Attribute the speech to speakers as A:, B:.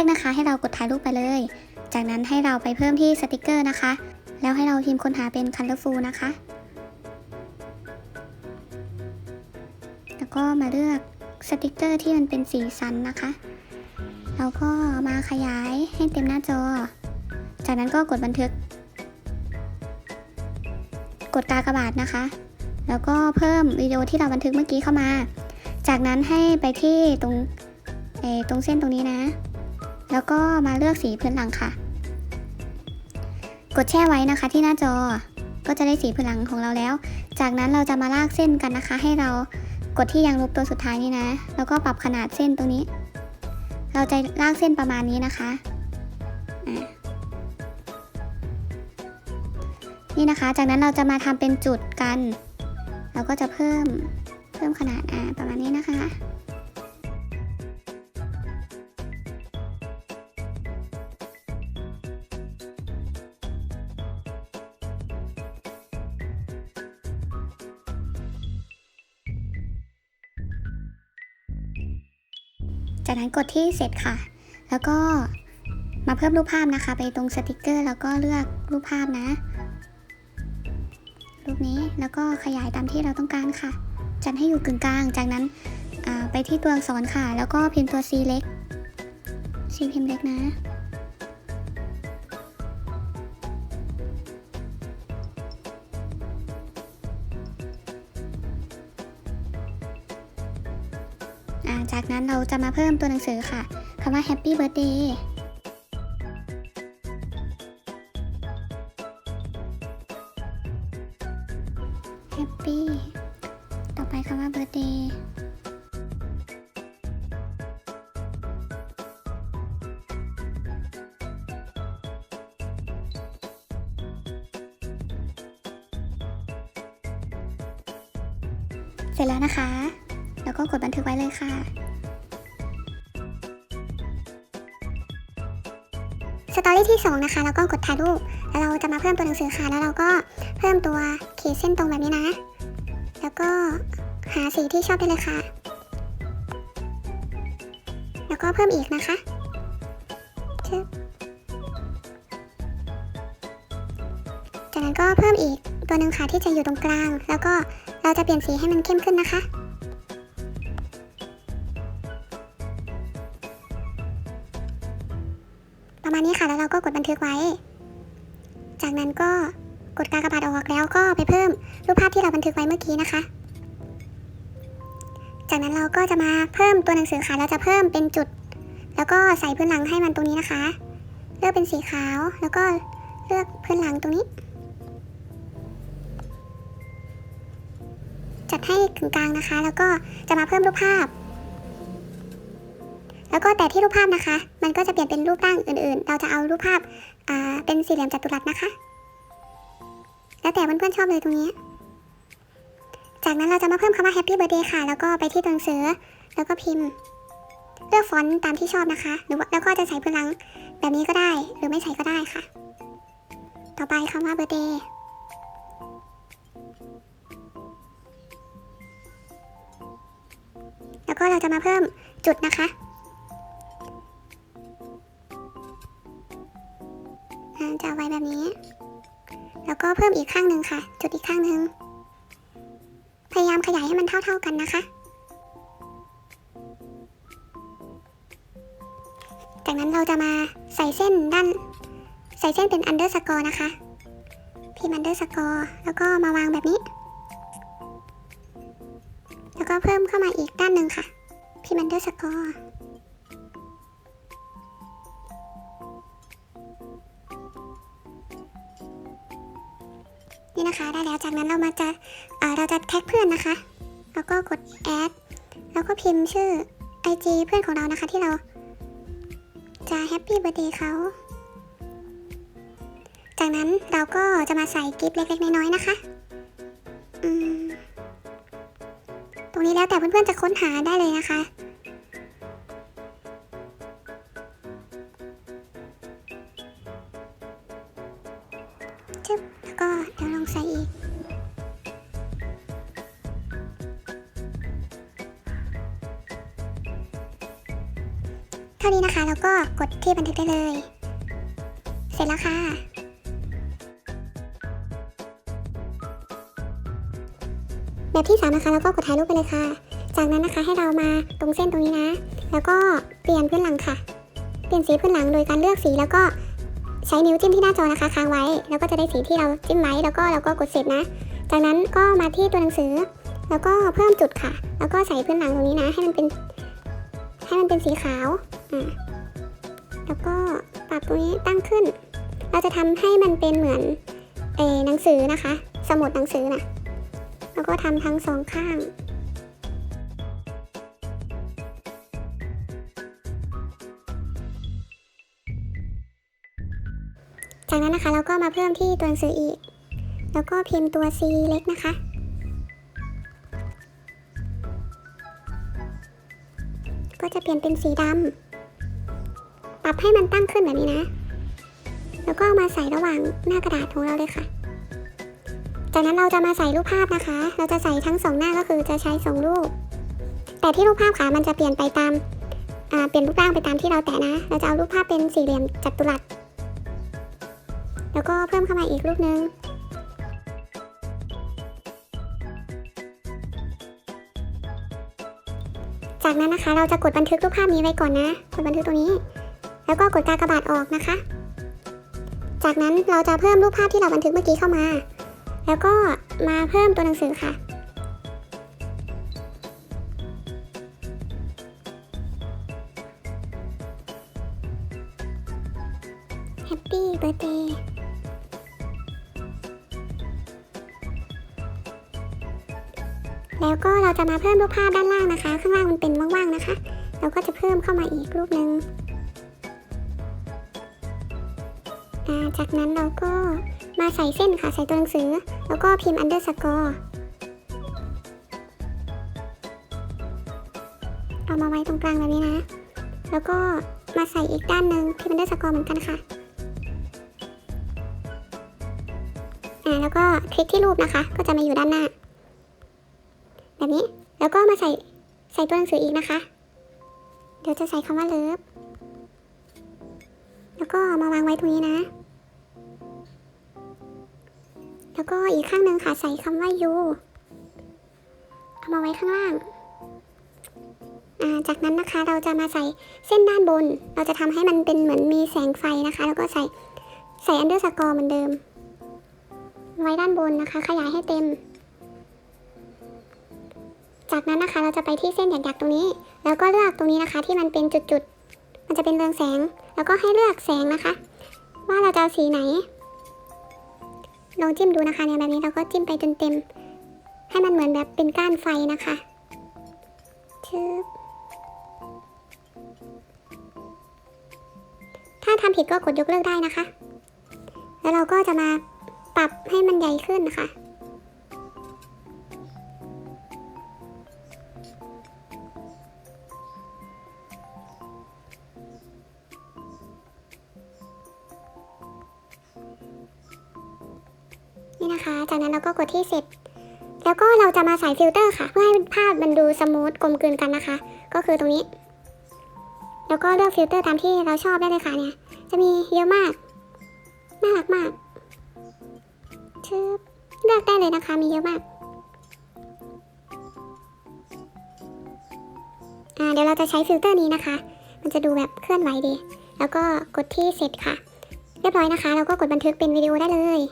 A: กนะคะ ให้เรากดถ่ายรูปไปเลย จากนั้นให้เราไปเพิ่มที่สติกเกอร์นะคะ แล้วให้เราพิมพ์ค้นหาเป็น colorful นะคะ แล้วก็มาเลือกสติกเกอร์ที่มันเป็นสีสันนะคะ เราก็มาขยายให้เต็มหน้าจอ จากนั้นก็กดบันทึก กดกากบาทนะคะ แล้วก็เพิ่มวิดีโอที่เราบันทึกเมื่อกี้เข้ามา จากนั้นให้ไปที่ตรงเออตรงเส้นตรงนี้นะ แล้วก็มาเลือกสีพื้นหลังค่ะ กดแช่ไว้นะคะที่หน้าจอ ก็จะได้สีพื้นหลังของเราแล้ว จากนั้นเราจะมาลากเส้นกันนะคะ ให้เรากดที่ยางลบตัวสุดท้ายนี้นะ แล้วก็ปรับขนาดเส้นตรงนี้ เราจะลากเส้นประมาณนี้นะคะอะนี่นะคะ จากนั้นเราจะมาทำเป็นจุดกัน เราก็จะเพิ่มเพิ่มขนาดอ่าประมาณนี้นะคะ จากนั้นกดที่เสร็จค่ะ แล้วก็มาเพิ่มรูปภาพนะคะ ไปตรงสติกเกอร์ แล้วก็เลือกรูปภาพนะ รูปนี้แล้วก็ขยายตามที่เราต้องการค่ะ จัดให้อยู่กึ่งกลาง จากนั้นไปที่ตัวอักษรค่ะ แล้วก็พิมพ์ตัว C เล็ก C พิมพ์เล็กนะ จากนั้นเราจะมาเพิ่มตัวหนังสือค่ะคำว่า Happy Birthday Happy ต่อไปคำว่า Birthday เสร็จแล้วนะคะ แล้วก็กดบันทึกไว้เลยค่ะ สตอรี่ที่ 2 นะคะ แล้วก็กดถ่ายรูป แล้วเราจะมาเพิ่มตัวหนังสือค่ะ แล้วเราก็เพิ่มตัวขีดเส้นตรงแบบนี้นะ แล้วก็หาสีที่ชอบได้เลยค่ะ แล้วก็เพิ่มอีกนะคะจากนั้นก็เพิ่มอีกตัวหนึ่งค่ะที่จะอยู่ตรงกลาง แล้วก็เราจะเปลี่ยนสีให้มันเข้มขึ้นนะคะ ประมาณนี้ค่ะแล้วเราก็กดบันทึกไว้ จากนั้นก็กดกากบาทออกแล้วก็ไปเพิ่มรูปภาพที่เราบันทึกไว้เมื่อกี้นะคะ จากนั้นเราก็จะมาเพิ่มตัวหนังสือค่ะเราจะเพิ่มเป็นจุด แล้วก็ใส่พื้นหลังให้มันตรงนี้นะคะ เลือกเป็นสีขาวแล้วก็เลือกพื้นหลังตรงนี้ จัดให้กึ่งกลางนะคะ แล้วก็จะมาเพิ่มรูปภาพ แล้วก็แต่ที่รูปภาพนะคะ มันก็จะเปลี่ยนเป็นรูปร่างอื่นๆ เราจะเอารูปภาพาเป็นสี่เหลี่ยมจัตุรัสนะคะ แล้วแต่เพื่อนๆชอบเลยตรงนี้ จากนั้นเราจะมาเพิ่มคำว่า Happy Birthday ค่ะ แล้วก็ไปที่ตัวหนังสือ แล้วก็พิมพ์ เลือกฟอนต์ตามที่ชอบนะคะ หรือว่าแล้วก็จะใส่พื้นหลังแบบนี้ก็ได้ หรือไม่ใส่ก็ได้ค่ะ ต่อไปคำว่า Birthday แล้วก็เราจะมาเพิ่มจุดนะคะ ก็เพิ่มอีกข้างหนึ่งค่ะ จุดอีกข้างหนึ่ง พยายามขยายให้มันเท่าๆกันนะคะ จากนั้นเราจะมาใส่เส้นด้าน ใส่เส้นเป็นอันเดอร์สกอร์นะคะพิมพ์อันเดอร์สกอร์แล้วก็มาวางแบบนี้ แล้วก็เพิ่มเข้ามาอีกด้านหนึ่งค่ะพิมพ์อันเดอร์สกอร์ นี่นะคะได้แล้วจากนั้นเรามาจะเราจะแท็กเพื่อนนะคะแล้วก็กดแอดแล้วก็พิมพ์ชื่อ IG เพื่อนของเรานะคะที่เราจะแฮปปี้เบ t ร์ a เดย์เขาจากนั้นเราก็จะมาใส่กิฟต์เล็กๆน้อยๆนะคะตรงนี้แล้วแต่เพื่อนๆจะค้นหาได้เลยนะคะ เดี๋ยวลองใส่อีก เท่านี้นะคะแล้วก็กดที่บันทึกได้เลย เสร็จแล้วค่ะ แบบที่สามนะคะเราก็กดถ่ายรูปไปเลยค่ะ จากนั้นนะคะให้เรามาตรงเส้นตรงนี้นะ แล้วก็เปลี่ยนพื้นหลังค่ะ เปลี่ยนสีพื้นหลังโดยการเลือกสีแล้วก็ ใช้นิ้วจิ้มที่หน้าจอนะคะค้างไว้ แล้วก็จะได้สีที่เราจิ้มไว้แล้วก็เราก็กดเสร็จนะ จากนั้นก็มาที่ตัวหนังสือ แล้วก็เพิ่มจุดค่ะ แล้วก็ใส่พื้นหลังตรงนี้นะ ให้มันเป็น ให้มันเป็นสีขาวอ่าแล้วก็ปรับตรงนี้ตั้งขึ้น เราจะทำให้มันเป็นเหมือนเออหนังสือนะคะ สมุดหนังสือนะแล้วก็ทำทั้งสองข้าง จากนั้นนะคะเราก็มาเพิ่มที่ตัวหนังสืออีก แล้วก็พิมพ์ตัว C เล็กนะคะ ก็จะเปลี่ยนเป็นสีดำปรับให้มันตั้งขึ้นแบบนี้นะ แล้วก็ามาใส่ระหว่างหน้ากระดาษของเราเลยค่ะ จากนั้นเราจะมาใส่รูปภาพนะคะ เราจะใส่ทั้งสองหน้าก็คือจะใช้สองรูป แต่ที่รูปภาพขามันจะเปลี่ยนไปตามเปลี่ยนรูปร่างไปตามที่เราแตะนะ เราจะเอารูปภาพเป็นสี่เหลี่ยมจัตุรัส แล้วก็เพิ่มเข้ามาอีกรูปนึงจากนั้นนะคะเราจะกดบันทึกรูปภาพนี้ไว้ก่อนนะ กดบันทึกตรงนี้ แล้วก็กดกากบาทออกนะคะ จากนั้นเราจะเพิ่มรูปภาพที่เราบันทึกเมื่อกี้เข้ามา แล้วก็มาเพิ่มตัวหนังสือค่ะ Happy Birthday แล้วก็เราจะมาเพิ่มรูปภาพด้านล่างนะคะ ข้างล่างมันเป็นว่างๆนะคะ เราก็จะเพิ่มเข้ามาอีกรูปหนึ่งจากนั้นเราก็มาใส่เส้นค่ะใส่ตัวหนังสือ แล้วก็พิมพ์ underscore เอามาไว้ตรงกลางแบบนี้นะ แล้วก็มาใส่อีกด้านหนึ่งพิมพ์ underscore เหมือนกันค่ะอ่าแล้วก็คลิกที่รูปนะคะ ก็จะมาอยู่ด้านหน้า แบบนี้ แล้วก็มาใส่ใส่ตัวหนังสืออีกนะคะ เดี๋ยวจะใส่คำว่าเลิฟแล้วก็มาวางไว้ตรงนี้นะ แล้วก็อีกข้างหนึ่งค่ะใส่คำว่ายูเอามาไว้ข้างล่างจากนั้นนะคะเราจะมาใส่เส้นด้านบน เราจะทำให้มันเป็นเหมือนมีแสงไฟนะคะ แล้วก็ใส่ใส่อันเดอร์สกอร์เหมือนเดิม ไว้ด้านบนนะคะ ขยายให้เต็ม จากนั้นนะคะ เราจะไปที่เส้นหยักๆตรงนี้ แล้วก็เลือกตรงนี้นะคะ ที่มันเป็นจุดๆ มันจะเป็นเรืองแสง แล้วก็ให้เลือกแสงนะคะ ว่าเราจะเอาสีไหน ลองจิ้มดูนะคะเนี่ยแบบนี้เราก็จิ้มไปจนเต็ม ให้มันเหมือนแบบเป็นก้านไฟนะคะชึบถ้าทำผิดก็กดยกเลิกได้นะคะ แล้วเราก็จะมาปรับให้มันใหญ่ขึ้นนะคะ นี่นะคะ จากนั้นเราก็กดที่เสร็จแล้วก็เราจะมาใส่ฟิลเตอร์ค่ะ เพื่อให้ภาพมันดูสมูทกลมกลืนกันนะคะ ก็คือตรงนี้ แล้วก็เลือกฟิลเตอร์ตามที่เราชอบได้เลยค่ะเนี่ย จะมีเยอะมาก น่ารักมากชึบเลือกได้เลยนะคะ มีเยอะมากอ่าเดี๋ยวเราจะใช้ฟิลเตอร์นี้นะคะ มันจะดูแบบเคลื่อนไหวดี แล้วก็กดที่เสร็จค่ะ เรียบร้อยนะคะแล้วก็กดบันทึกเป็นวิดีโอได้เลย